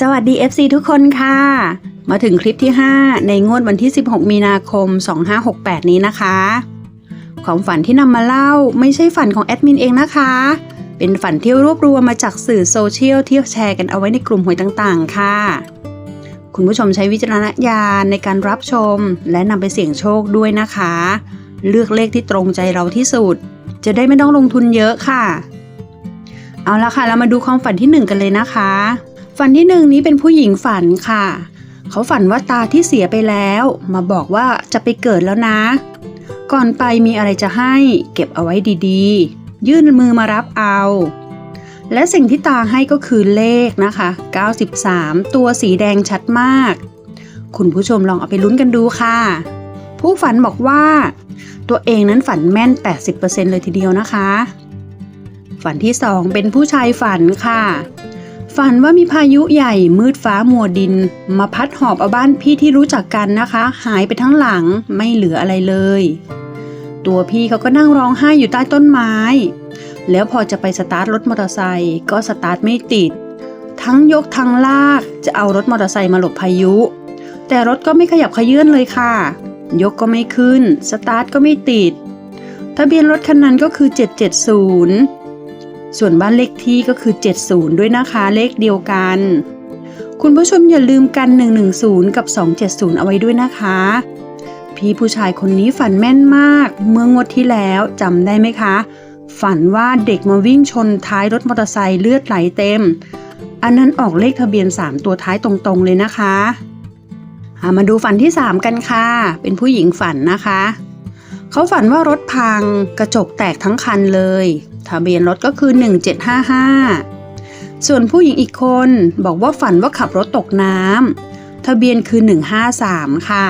สวัสดี FC ทุกคนค่ะ มาถึงคลิปที่ 5 ในงวดวันที่ 16 มีนาคม 2568 นี้นะคะ ความฝันที่นำมาเล่าไม่ใช่ฝันของแอดมินเองนะคะ เป็นฝันที่รวบรวมมาจากสื่อโซเชียลที่แชร์กันเอาไว้ในกลุ่มหวยต่างๆ ค่ะ คุณผู้ชมใช้วิจารณญาณในการรับชม และนำไปเสี่ยงโชคด้วยนะคะ เลือกเลขที่ตรงใจเราที่สุด จะได้ไม่ต้องลงทุนเยอะค่ะ เอาละค่ะ เรามาดูความฝันที่หนึ่งกันเลยนะคะ ฝันที่หนึ่งนี้เป็นผู้หญิงฝันค่ะ เขาฝันว่าตาที่เสียไปแล้ว มาบอกว่าจะไปเกิดแล้วนะ ก่อนไปมีอะไรจะให้ เก็บเอาไว้ดีๆ ยื่นมือมารับเอา และสิ่งที่ตาให้ก็คือเลขนะคะ 93 ตัวสีแดงชัดมาก คุณผู้ชมลองเอาไปลุ้นกันดูค่ะ ผู้ฝันบอกว่า ตัวเองนั้นฝันแม่น 80%เลยทีเดียวนะคะ ฝันที่สองเป็นผู้ชายฝันค่ะ ฝันว่ามีพายุใหญ่มืดฟ้ามัวดิน มาพัดหอบเอาบ้านพี่ที่รู้จักกันนะคะ หายไปทั้งหลังไม่เหลืออะไรเลย ตัวพี่เขาก็นั่งร้องไห้อยู่ใต้ต้นไม้ แล้วพอจะไปสตาร์ทรถมอเตอร์ไซค์ก็สตาร์ทไม่ติด ทั้งยกทั้งลากจะเอารถมอเตอร์ไซค์มาหลบพายุ แต่รถก็ไม่ขยับขยื่นเลยค่ะ ยกก็ไม่ขึ้น สตาร์ทก็ไม่ติด ทะเบียนรถคันนั้นก็คือ 770 ส่วนบ้านเลขที่ก็คือ 70 ด้วยนะคะเลขเดียวกัน คุณผู้ชมอย่าลืมกัน 110 กับ 270 เอาไว้ด้วยนะคะ พี่ผู้ชายคนนี้ฝันแม่นมาก เมื่องวดที่แล้วจำได้ไหมคะ ฝันว่าเด็กมาวิ่งชนท้ายรถมอเตอร์ไซค์เลือดไหลเต็ม อันนั้นออกเลขทะเบียน 3 ตัวท้ายตรงๆเลยนะคะมาดูฝันที่ 3 กันค่ะ เป็นผู้หญิงฝันนะคะ เขาฝันว่ารถพังกระจกแตกทั้งคันเลย ทะเบียนรถก็คือ 1755 ส่วนผู้หญิงอีกคนบอกว่าฝันว่าขับรถตกน้ำทะเบียนคือ 153 ค่ะ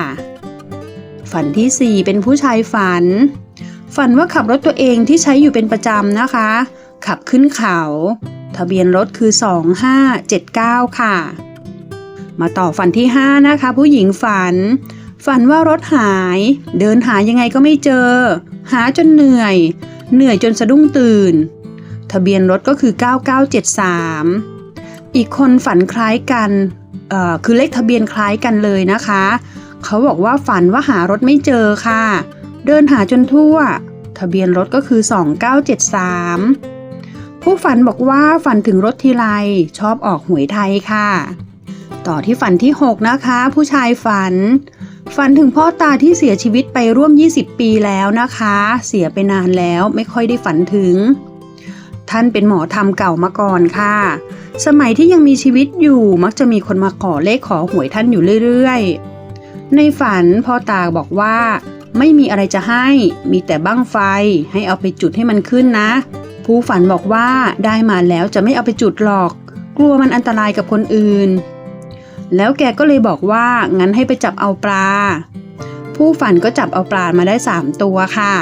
ฝันทีสี่ 4 เป็นผู้ชายฝัน ฝันว่าขับรถตัวเองที่ใช้อยู่เป็นประจำนะคะ ขับขึ้นเขา ทะเบียนรถคือ 2579 ค่ะ มาต่อฝันที่ 5 นะคะ ผู้หญิงฝันฝันว่ารถหาย เดินหายังไงก็ไม่เจอ หาจนเหนื่อย เหนื่อยจนสะดุ้งตื่น ทะเบียนรถก็คือ 9973 อีกคนฝันคล้ายกันคือเลขทะเบียนคล้ายกันเลยนะคะ เขาบอกว่าฝันว่าหารถไม่เจอค่ะ เดินหาจนทั่ว ทะเบียนรถก็คือ 2973 ผู้ฝันบอกว่าฝันถึงรถทีไรชอบออกหวยไทยค่ะ ต่อที่ฝันที่ 6 นะคะ ผู้ชายฝัน ฝันถึงพ่อตาที่เสียชีวิตไปร่วม 20 ปีแล้วนะคะ เสียไปนานแล้วไม่ค่อยได้ฝันถึง ท่านเป็นหมอทำเก่ามาก่อนค่ะ สมัยที่ยังมีชีวิตอยู่มักจะมีคนมาขอเลขขอหวยท่านอยู่เรื่อยๆ ในฝันพ่อตาบอกว่า ไม่มีอะไรจะให้ มีแต่บั้งไฟให้เอาไปจุดให้มันขึ้นนะ ผู้ฝันบอกว่าได้มาแล้วจะไม่เอาไปจุดหรอก กลัวมันอันตรายกับคนอื่น แล้วแกก็เลยบอกว่างั้นให้ไปจับเอาปลา ผู้ฝันก็จับเอาปลามาได้สามตัวค่ะ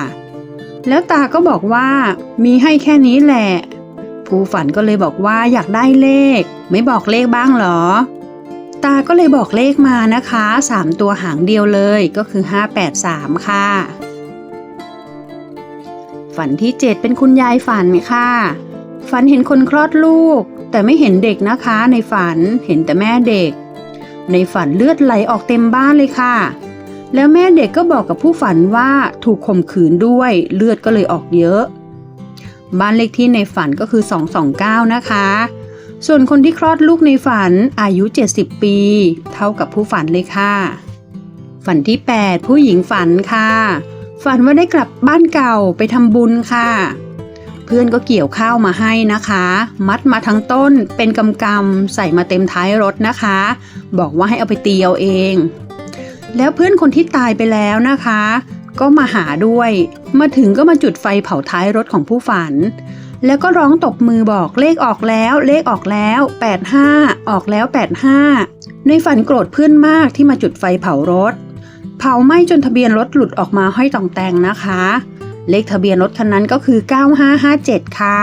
แล้วตาก็บอกว่ามีให้แค่นี้แหละ ผู้ฝันก็เลยบอกว่าอยากได้เลข ไม่บอกเลขบ้างเหรอ ตาก็เลยบอกเลขมานะคะสามตัวหางเดียวเลยก็คือ 583 ค่ะ ฝันที่ 7 เป็นคุณยายฝันค่ะ ฝันเห็นคนคลอดลูกแต่ไม่เห็นเด็กนะคะในฝันเห็นแต่แม่เด็ก ในฝันเลือดไหลออกเต็มบ้านเลยค่ะ แล้วแม่เด็กก็บอกกับผู้ฝันว่าถูกข่มขืนด้วยเลือดก็เลยออกเยอะ บ้านเลขที่ในฝันก็คือ 229 นะคะ ส่วนคนที่คลอดลูกในฝันอายุ 70 ปี เท่ากับผู้ฝันเลยค่ะ ฝันที่ 8 ผู้หญิงฝันค่ะ ฝันว่าได้กลับบ้านเก่าไปทำบุญค่ะ เพื่อนก็เกี่ยวข้าวมาให้นะคะ มัดมาทั้งต้นเป็นกำกำใส่มาเต็มท้ายรถนะคะ บอกว่าให้เอาไปตีเอาเอง แล้วเพื่อนคนที่ตายไปแล้วนะคะ ก็มาหาด้วย มาถึงก็มาจุดไฟเผาท้ายรถของผู้ฝัน แล้วก็ร้องตบมือบอกเลขออกแล้ว เลขออกแล้ว 85 ออกแล้ว 85 ในฝันโกรธเพื่อนมากที่มาจุดไฟเผารถ เผาไหม้จนทะเบียนรถหลุดออกมาห้อยต่องแตงนะคะ เลขทะเบียนรถคันนั้นก็คือ 9557 ค่ะ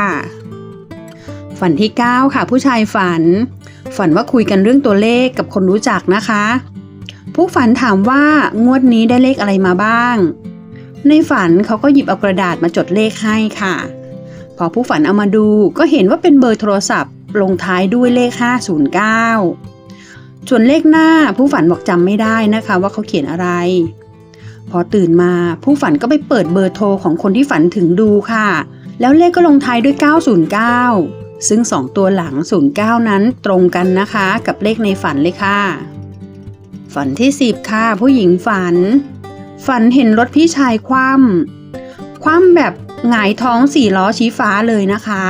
ฝันที่ 9 ค่ะ ผู้ชายฝัน ฝันว่าคุยกันเรื่องตัวเลขกับคนรู้จักนะคะ ผู้ฝันถามว่างวดนี้ได้เลขอะไรมาบ้าง ในฝันเขาก็หยิบเอากระดาษมาจดเลขให้ค่ะ พอผู้ฝันเอามาดูก็เห็นว่าเป็นเบอร์โทรศัพท์ลงท้ายด้วยเลข 509ส่วนเลขหน้าผู้ฝันบอกจำไม่ได้นะคะว่าเขาเขียนอะไร พอตื่นมาผู้ฝันก็ไปเปิดเบอร์โทรของคนที่ฝันถึงดูค่ะ แล้วเลขก็ลงท้ายด้วย 909 ซึ่ง 2 ตัวหลัง 09 นั้นตรงกันนะคะ กับเลขในฝันเลยค่ะ ฝันที่ 10 ค่ะ ผู้หญิงฝัน ฝันเห็นรถพี่ชายคว่ำคว่ำแบบหงายท้องสี่ล้อชี้ฟ้าเลยนะคะ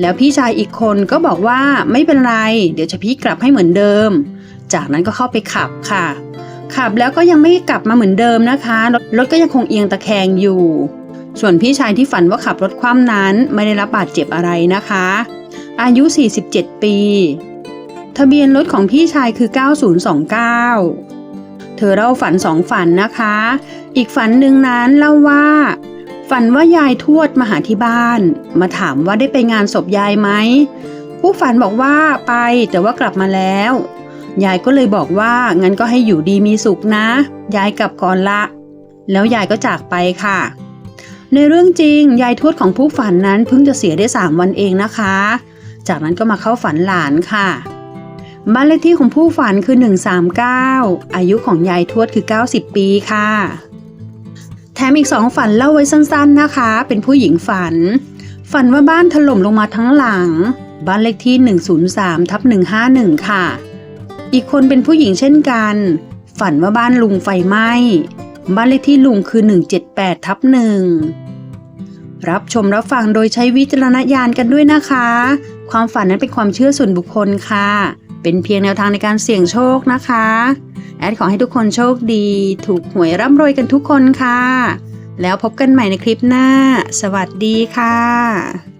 แล้วพี่ชายอีกคนก็บอกว่าไม่เป็นไร เดี๋ยวจะพี่กลับให้เหมือนเดิม จากนั้นก็เข้าไปขับค่ะ ขับแล้วก็ยังไม่กลับมาเหมือนเดิมนะคะรถรถก็ยังคงเอียงตะแคงอยู่ ส่วนพี่ชายที่ฝันว่าขับรถคว่ำนั้นไม่ได้รับบาดเจ็บอะไรนะคะ อายุ 47 ปี ทะเบียนรถของพี่ชายคือ 9029 เธอเล่าฝันสองฝันนะคะ อีกฝันหนึ่งนั้นเล่าว่า ฝันว่ายายทวดมาหาที่บ้าน มาถามว่าได้ไปงานศพยายไหมผู้ฝันบอกว่าไปแต่ว่ากลับมาแล้ว ยายก็เลยบอกว่างั้นก็ให้อยู่ดีมีสุขนะ ยายกลับก่อนละ แล้วยายก็จากไปค่ะ ในเรื่องจริง ยายทวดของผู้ฝันนั้นเพิ่งจะเสียได้สามวันเองนะคะ จากนั้นก็มาเข้าฝันหลานค่ะบ้านเลขที่ของผู้ฝันคือ 139 อายุของยายทวดคือ 90 ปีค่ะ แถมอีกสองฝันเล่าไว้สั้นๆนะคะ เป็นผู้หญิงฝัน ฝันว่าบ้านถล่มลงมาทั้งหลัง บ้านเลขที่ 103ทับ151 ค่ะ อีกคนเป็นผู้หญิงเช่นกัน ฝันว่าบ้านลุงไฟไหม้ บ้านเลขที่ลุงคือ 178ทับหนึ่งรับชมรับฟังโดยใช้วิจารณญาณกันด้วยนะคะ ความฝันนั้นเป็นความเชื่อส่วนบุคคลค่ะ เป็นเพียงแนวทางในการเสี่ยงโชคนะคะ แอดขอให้ทุกคนโชคดี ถูกหวยร่ำรวยกันทุกคนค่ะ แล้วพบกันใหม่ในคลิปหน้า สวัสดีค่ะ